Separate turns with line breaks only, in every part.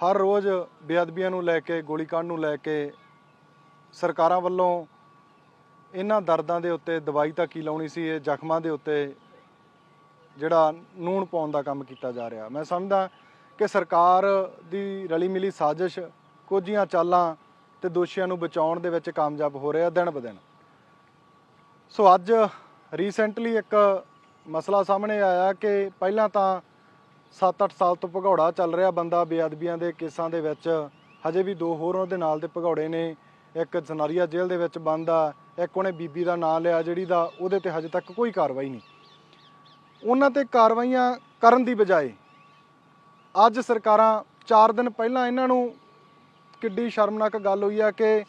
ਹਰ ਰੋਜ਼ ਬੇਅਦਬੀਆਂ ਨੂੰ ਲੈ ਕੇ ਗੋਲੀकांड ਨੂੰ ਲੈ ਕੇ ਸਰਕਾਰਾਂ ਵੱਲੋਂ ਇਹਨਾਂ ਦਰਦਾਂ ਦੇ ਉੱਤੇ ਦਵਾਈ ਤਾਂ ਕੀ ਲਾਉਣੀ ਸੀ, ਇਹ ਜ਼ਖਮਾਂ ਦੇ ਉੱਤੇ ਜਿਹੜਾ ਨੂਣ ਪਾਉਣ ਦਾ ਕੰਮ ਕੀਤਾ ਜਾ ਰਿਹਾ। ਮੈਂ ਸਮਝਦਾ ਕਿ ਸਰਕਾਰ ਦੀ ਰਲੀ ਮਿਲੀ ਸਾਜ਼ਿਸ਼, ਕੁਝੀਆਂ ਚਾਲਾਂ ਤੇ ਦੋਸ਼ੀਆਂ ਨੂੰ ਬਚਾਉਣ ਦੇ ਵਿੱਚ ਕਾਮਯਾਬ ਹੋ ਰਿਹਾ ਦਿਨ ਬ ਦਿਨ। ਸੋ ਅੱਜ ਰੀਸੈਂਟਲੀ ਇੱਕ ਮਸਲਾ ਸਾਹਮਣੇ ਆਇਆ ਕਿ ਪਹਿਲਾਂ ਤਾਂ 7-8 ਸਾਲ ਤੋਂ ਭਗੌੜਾ ਚੱਲ ਰਿਹਾ ਬੰਦਾ, ਬੇਅਦਬੀਆਂ ਦੇ ਕੇਸਾਂ ਦੇ ਵਿੱਚ। ਹਜੇ ਵੀ ਦੋ ਹੋਰ ਉਹਦੇ ਨਾਲ ਦੇ ਭਗੌੜੇ ਨੇ। ਇੱਕ ਜਨਾਰੀਆ ਜੇਲ੍ਹ ਦੇ ਵਿੱਚ ਬੰਦ ਆ, ਇੱਕ ਉਹਨੇ ਬੀਬੀ ਦਾ ਨਾਂ ਲਿਆ, ਜਿਹੜੀ ਦਾ ਉਹਦੇ ਤੇ ਹਜੇ ਤੱਕ ਕੋਈ ਕਾਰਵਾਈ ਨਹੀਂ। ਉਹਨਾਂ ਤੇ ਕਾਰਵਾਈਆਂ ਕਰਨ ਦੀ ਬਜਾਏ ਅੱਜ ਸਰਕਾਰਾਂ 4 ਦਿਨ ਪਹਿਲਾਂ ਇਹਨਾਂ ਨੂੰ ਕਿੱਡੀ ਸ਼ਰਮਨਾਕ ਗੱਲ ਹੋਈ ਆ ਕਿ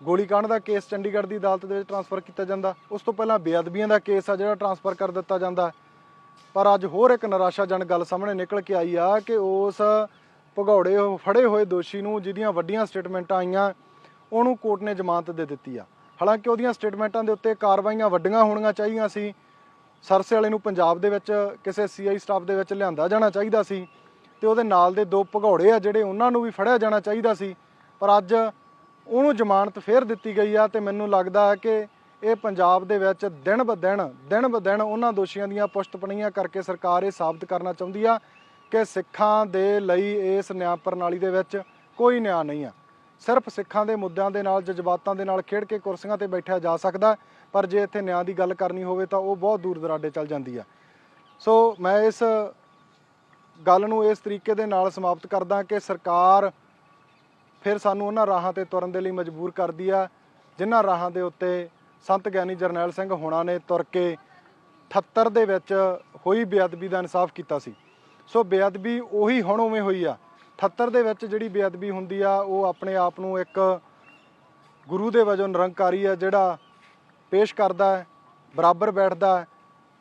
ਗੋਲੀकांड ਦਾ ਕੇਸ ਚੰਡੀਗੜ੍ਹ ਦੀ ਅਦਾਲਤ ਦੇ ਵਿੱਚ ਟਰਾਂਸਫਰ ਕੀਤਾ ਜਾਂਦਾ। ਉਸ ਤੋਂ ਪਹਿਲਾਂ ਬੇਅਦਬੀਆਂ ਦਾ ਕੇਸ ਆ ਜਿਹੜਾ ਟਰਾਂਸਫਰ ਕਰ ਦਿੱਤਾ ਜਾਂਦਾ। ਪਰ ਅੱਜ ਹੋਰ ਇੱਕ ਨਿਰਾਸ਼ਾਜਨਕ ਗੱਲ ਸਾਹਮਣੇ ਨਿਕਲ ਕੇ ਆਈ ਆ ਕਿ ਉਸ ਭਗੌੜੇ ਫੜੇ ਹੋਏ ਦੋਸ਼ੀ ਨੂੰ ਜਿਹਦੀਆਂ ਵੱਡੀਆਂ ਸਟੇਟਮੈਂਟਾਂ ਆਈਆਂ, ਉਹਨੂੰ ਕੋਰਟ ਨੇ ਜ਼ਮਾਨਤ ਦੇ ਦਿੱਤੀ ਆ। ਹਾਲਾਂਕਿ ਉਹਦੀਆਂ ਸਟੇਟਮੈਂਟਾਂ ਦੇ ਉੱਤੇ ਕਾਰਵਾਈਆਂ ਵੱਡੀਆਂ ਹੋਣੀਆਂ ਚਾਹੀਦੀਆਂ ਸੀ। ਸਰਸੇ ਵਾਲੇ ਨੂੰ ਪੰਜਾਬ ਦੇ ਵਿੱਚ ਕਿਸੇ ਸੀਆਈ ਸਟਾਫ ਦੇ ਵਿੱਚ ਲਿਆਂਦਾ ਜਾਣਾ ਚਾਹੀਦਾ ਸੀ ਤੇ ਉਹਦੇ ਨਾਲ ਦੇ ਦੋ ਭਗੌੜੇ ਆ ਜਿਹੜੇ ਉਹਨਾਂ ਨੂੰ ਵੀ ਫੜਿਆ ਜਾਣਾ ਚਾਹੀਦਾ ਸੀ। ਪਰ ਅੱਜ ਉਹਨੂੰ ਜ਼ਮਾਨਤ ਫੇਰ ਦਿੱਤੀ ਗਈ ਆ ਤੇ ਮੈਨੂੰ ਲੱਗਦਾ ਹੈ ਕਿ ਇਹ ਪੰਜਾਬ ਦੇ ਵਿੱਚ ਦਿਨ ਬ ਦਿਨ ਦਿਨ ਬ ਦਿਨ ਉਹਨਾਂ ਦੋਸ਼ੀਆਂ ਦੀਆਂ ਪੁਸ਼ਤਪਣੀਆਂ ਕਰਕੇ ਸਰਕਾਰ ਇਹ ਸਾਬਤ ਕਰਨਾ ਚਾਹੁੰਦੀ ਆ ਕਿ ਸਿੱਖਾਂ ਦੇ ਲਈ ਇਸ ਨਿਆਂ ਪ੍ਰਣਾਲੀ ਦੇ ਵਿੱਚ ਕੋਈ ਨਿਆਂ ਨਹੀਂ ਆ। ਸਿਰਫ ਸਿੱਖਾਂ ਦੇ ਮੁੱਦਿਆਂ ਦੇ ਨਾਲ, ਜਜ਼ਬਾਤਾਂ ਦੇ ਨਾਲ ਖੇਡ ਕੇ ਕੁਰਸੀਆਂ ਤੇ ਬੈਠਿਆ ਜਾ ਸਕਦਾ, ਪਰ ਜੇ ਇੱਥੇ ਨਿਆਂ ਦੀ ਗੱਲ ਕਰਨੀ ਹੋਵੇ ਤਾਂ ਉਹ ਬਹੁਤ ਦੂਰ ਦਰਾਡੇ ਚੱਲ ਜਾਂਦੀ ਆ। ਸੋ ਮੈਂ ਇਸ ਗੱਲ ਨੂੰ ਇਸ ਤਰੀਕੇ ਦੇ ਨਾਲ ਸਮਾਪਤ ਕਰਦਾ ਕਿ ਸਰਕਾਰ ਫਿਰ ਸਾਨੂੰ ਉਹਨਾਂ ਰਾਹਾਂ ਤੇ ਤੁਰਨ ਦੇ ਲਈ ਮਜਬੂਰ ਕਰਦੀ ਆ, ਜਿਨ੍ਹਾਂ ਰਾਹਾਂ ਦੇ ਉੱਤੇ ਸੰਤ ਗਿਆਨੀ ਜਰਨੈਲ ਸਿੰਘ ਹੋਣਾ ਨੇ ਤੁਰ ਕੇ 78 ਦੇ ਵਿੱਚ ਹੋਈ ਬੇਅਦਬੀ ਦਾ ਇਨਸਾਫ ਕੀਤਾ ਸੀ। ਸੋ ਬੇਅਦਬੀ ਉਹੀ ਹੁਣ ਉਵੇਂ ਹੋਈ ਆ। 78 ਦੇ ਵਿੱਚ ਜਿਹੜੀ ਬੇਅਦਬੀ ਹੁੰਦੀ ਆ, ਉਹ ਆਪਣੇ ਆਪ ਨੂੰ ਇੱਕ ਗੁਰੂ ਦੇ ਵਜੋਂ ਨਿਰੰਕਾਰੀ ਆ, ਜਿਹੜਾ ਪੇਸ਼ ਕਰਦਾ ਹੈ, ਬਰਾਬਰ ਬੈਠਦਾ ਹੈ,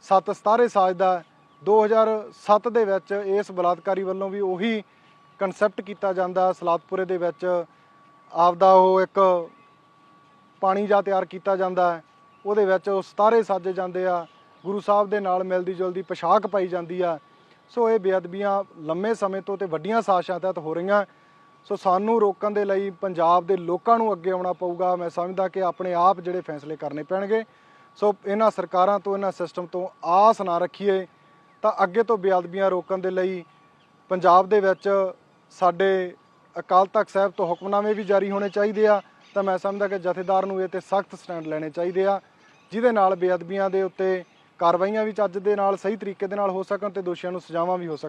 ਸਤ ਸਤਾਰੇ ਸਾਜਦਾ ਹੈ। 2007 ਦੇ ਵਿੱਚ ਇਸ ਬਲਾਤਕਾਰੀ ਵੱਲੋਂ ਵੀ ਉਹੀ ਕਨਸੈਪਟ ਕੀਤਾ ਜਾਂਦਾ। ਸਲਾਤਪੁਰੇ ਦੇ ਵਿੱਚ ਆਪਦਾ ਉਹ ਇੱਕ ਪਾਣੀ ਜਾ ਤਿਆਰ ਕੀਤਾ ਜਾਂਦਾ ਹੈ, ਉਹਦੇ ਵਿੱਚ ਉਹ ਸਤਾਰੇ ਸਾਜੇ ਜਾਂਦੇ ਆ, ਗੁਰੂ ਸਾਹਿਬ ਦੇ ਨਾਲ ਮਿਲਦੀ ਜੁਲਦੀ ਪੋਸ਼ਾਕ ਪਾਈ ਜਾਂਦੀ ਆ। ਸੋ ਇਹ ਬੇਅਦਬੀਆਂ ਲੰਮੇ ਸਮੇਂ ਤੋਂ ਤੇ ਵੱਡੀਆਂ ਸਾਜ਼ਿਸ਼ਾਂ ਤਹਿਤ ਹੋ ਰਹੀਆਂ। ਸੋ ਸਾਨੂੰ ਰੋਕਣ ਦੇ ਲਈ ਪੰਜਾਬ ਦੇ ਲੋਕਾਂ ਨੂੰ ਅੱਗੇ ਆਉਣਾ ਪਊਗਾ। ਮੈਂ ਸਮਝਦਾ ਕਿ ਆਪਣੇ ਆਪ ਜਿਹੜੇ ਫੈਸਲੇ ਕਰਨੇ ਪੈਣਗੇ। ਸੋ ਇਹਨਾਂ ਸਰਕਾਰਾਂ ਤੋਂ, ਇਹਨਾਂ ਸਿਸਟਮ ਤੋਂ ਆਸ ਨਾ ਰੱਖੀਏ। ਤਾਂ ਅੱਗੇ ਤੋਂ ਬੇਅਦਬੀਆਂ ਰੋਕਣ ਦੇ ਲਈ ਪੰਜਾਬ ਦੇ ਵਿੱਚ ਸਾਡੇ ਅਕਾਲ ਤਖਤ ਸਾਹਿਬ ਤੋਂ ਹੁਕਮਨਾਮੇ ਵੀ ਜਾਰੀ ਹੋਣੇ ਚਾਹੀਦੇ ਆ। ਤਾਂ ਮੈਂ ਸਮਝਦਾ ਕਿ ਜਥੇਦਾਰ ਨੂੰ ਇਹ ਤੇ ਸਖਤ ਸਟੈਂਡ ਲੈਣੇ ਚਾਹੀਦੇ ਆ, ਜਿਹਦੇ ਨਾਲ ਬੇਅਦਬੀਆਂ ਦੇ ਉੱਤੇ ਕਾਰਵਾਈਆਂ ਵੀ ਚੱਜ ਦੇ ਨਾਲ, ਸਹੀ ਤਰੀਕੇ ਦੇ ਨਾਲ ਹੋ ਸਕਣ ਤੇ ਦੋਸ਼ੀਆਂ ਨੂੰ ਸਜ਼ਾਵਾਂ ਵੀ ਹੋ ਸਕਣ।